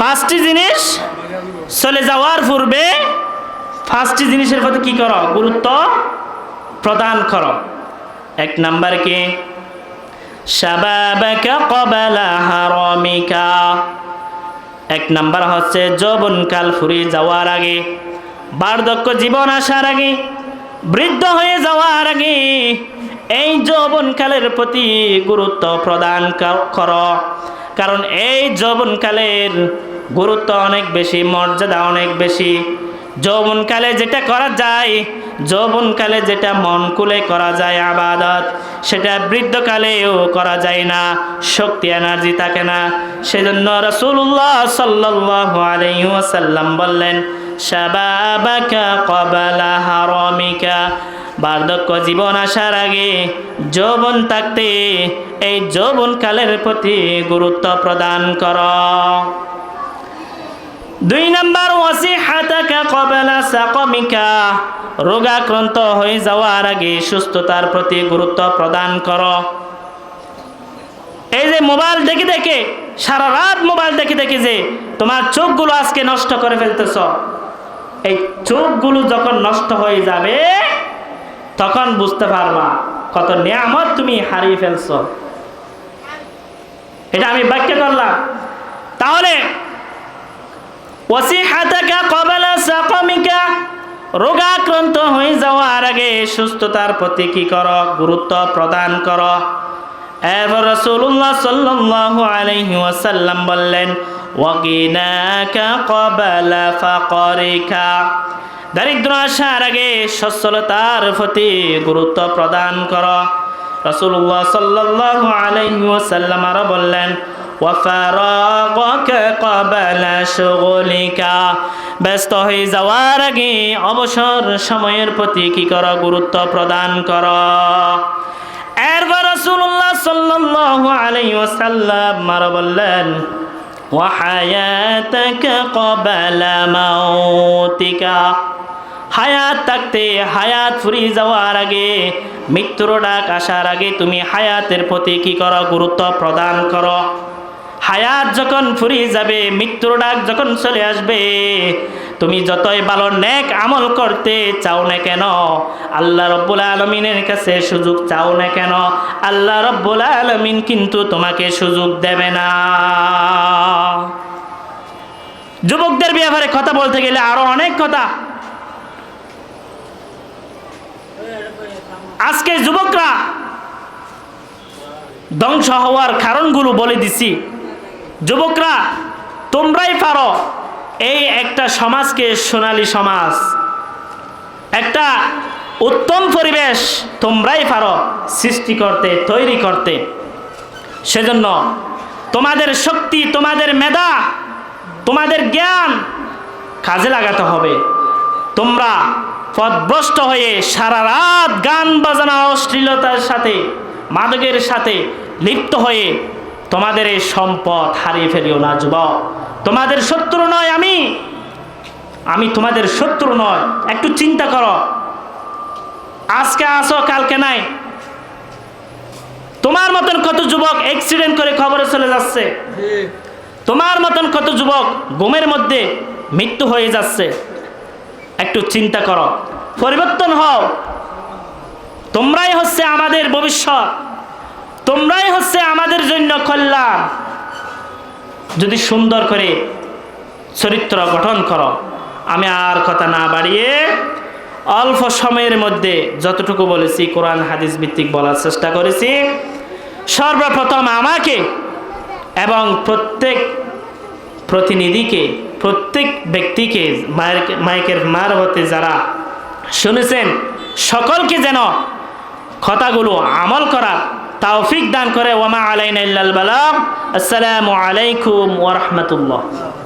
পাঁচটি জিনিস চলে যাওয়ার পূর্বে পাঁচটি জিনিসের প্রতি কি করো? গুরুত্ব প্রদান করো। এক নাম্বার কি? এক নাম্বার হচ্ছে যৌবনকাল ফুরিয়ে যাওয়ার আগে, বার্ধক্য জীবন আসার আগে, বৃদ্ধ হয়ে যাওয়ার আগে এই যৌবনকালের প্রতি গুরুত্ব প্রদান কর করো। কারণ এই যৌবনকালের গুরুত্ব অনেক বেশি, মর্যাদা অনেক বেশি। যৌবনকালে যেটা করা যায়, যৌবনকালে যেটা মন কুলে করা যায় আবাদত, সেটা বৃদ্ধকালেও করা যায় না, শক্তি, এনার্জি থাকে না। সেজন্য রসুল্লাহ সাল্লাহ আলাইসাল্লাম বললেন শাবাবাকা কবালা হারমিকা বার্ধক্য জীবন আসার আগে যৌবন থাকতে এই যৌবনকালের প্রতি গুরুত্ব প্রদান কর। দুই নম্বর, ওয়াসিহাতাকা কবালা সাকমিকা। রোগাক্রান্ত হয়ে যাওয়ার আগে সুস্থতার প্রতি গুরুত্ব প্রদান কর। এই যে মোবাইল দেখে দেখে, সারা রাত মোবাইল দেখে দেখে যে তোমার চোখগুলো আজকে নষ্ট করে ফেলতেছ, এই চোখগুলো যখন নষ্ট হয়ে যাবে তখন বুঝতে পারবা কত নিয়ামত তুমি হারিয়ে ফেলছ। এটা আমি ব্যাখ্যা করলাম। তাহলে রোগাক্রান্ত হয়ে যাওয়ার আগে সুস্থতার প্রতি কি করো? গুরুত্ব প্রদান করো। বললেন দারিদ্র আসার আগে সচ্ছলতার প্রতি গুরুত্ব প্রদান করো রসুল্লাহ সাল্লাল্লাহু আলাইহি ওয়াসাল্লাম আরো বললেন وفراغك قبل شغلك ব্যস্ত হয়ে যাওয়ার আগে অবসর সময়ের প্রতি কি করো গুরুত্ব প্রদান করো এরপর রাসূলুল্লাহ সাল্লাল্লাহু আলাইহি ওয়াসাল্লাম আরো বললেন وحياتك قبل موتك হায়াত থাকতে হায়াত ফুরিয়ে যাওয়ার আগে, মৃত্যুর ডাক আসার আগে তুমি হায়াতের প্রতি কি করো, গুরুত্ব প্রদান করো। হায়াত যখন ফুরিয়ে যাবে, মৃত্যুর ডাক যখন চলে আসবে, তুমি যতই ভালো নেক আমল করতে চাও না কেন, আল্লাহ রব্বুল আলমিনের কাছে সুযোগ চাও না কেন, আল্লাহ রব্বুল আলমিন কিন্তু তোমাকে সুযোগ দেবে না। যুবকদের ব্যাপারে কথা বলতে গেলে আরও অনেক কথা। আজকে যুবকরা ধ্বংস হওয়ার কারণগুলো বলে দিছি। যুবকরা, তোমরাই পারো এই একটা সমাজকে সোনালী সমাজ। একটা উত্তম পরিবেশ তোমরাই পারো সৃষ্টি করতে, তৈরি করতে। সেজন্য তোমাদের শক্তি, তোমাদের মেধা, তোমাদের জ্ঞান কাজে লাগাতে হবে। তোমরা পথভ্রষ্ট হয়ে সারা রাত গান বাজানা অশ্লীলতার সাথে মাদকের সাথে লিপ্ত হয়ে তোমাদের এই সম্পদ হারিয়ে ফেলিও না যুবক। তোমাদের শত্রু নয় আমি। আমি তোমাদের শত্রু নয়। একটু চিন্তা করো। আজকে আসো কালকে নাই। তোমার মতন কত যুবক অ্যাক্সিডেন্ট করে খবরে চলে যাচ্ছে। তোমার মতন কত যুবক ঘুমের মধ্যে মৃত্যু হয়ে যাচ্ছে। একটু চিন্তা করো। পরিবর্তন হও। তোমরাই হচ্ছে আমাদের ভবিষ্যৎ। তোমরাই হচ্ছে আমাদের জন্য কল্যাণ। যদি সুন্দর করে চরিত্র গঠন করো, আমি আর কথা না বাড়িয়ে অল্প সময়ের মধ্যে যতটুকু বলেছি, কোরআন, হাদিস ভিত্তিক বলার চেষ্টা করেছি, সর্বপ্রথম আমাকে এবং প্রত্যেক প্রতিনিধিকে প্রত্যেক ব্যক্তিকে মায়ের মাইকের মারবতে যারা শুনেছেন, সকলকে যেন কথাগুলো আমল করার তাওফিক দান করে। ওমা আলাইন আসসালামু আলাইকুম ওরহমতুল্লাহ রাহমাতুল্লাহ।